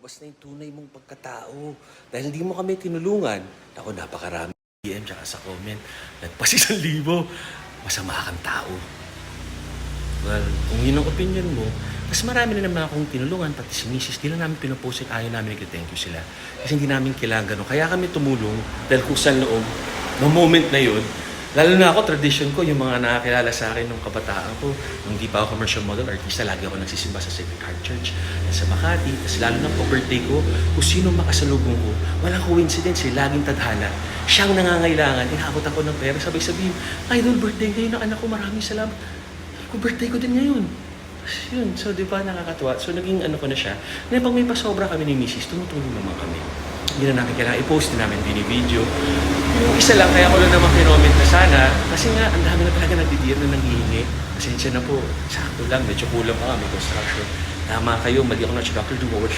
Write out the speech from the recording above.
lumabas na yung tunay mong pagkatao. Dahil hindi mo kami tinulungan. Ako, napakarami. DM tsaka sa comment. Nagpas isang libo. Masama kang tao. Well, kung yun ang opinion mo, mas marami na naman akong tinulungan, pati si Mrs. Di lang namin pinopost yung ayaw namin nag-thank you sila. Kasi hindi namin kailangan ganun. Kaya kami tumulong dahil kung saan loob, no moment na yun, lalo na ako, tradition ko, yung mga nakakilala sa akin nung kabataan ko, nung di pa ako commercial model artista, lagi ako nagsisimba sa Sacred Heart Church sa Makati. Tapos lalo na po birthday ko, kung sino makasalubong ko, walang coincidence eh, laging tadhana. Siyang nangangailangan, inaabot ako ng pera, sabay sabihin, Idol, birthday ngayon ng anak ko, maraming salamat. Ko birthday ko din ngayon. Yun, so di ba nakakatuwa? So naging ano ko na siya. Na pag may pasobra kami ni Mrs., tumutulong naman kami. Hindi na namin kailangan i-post din namin din video. Yung isa lang, kaya ko lang naman kinoment na sana. Kasi nga, ang dami na talaga nagdidiyan na nanghihingi. Pasensya na po. Sakto lang, medyo kulang pa kami construction. Tama kayo, mali ako na Dr. Do What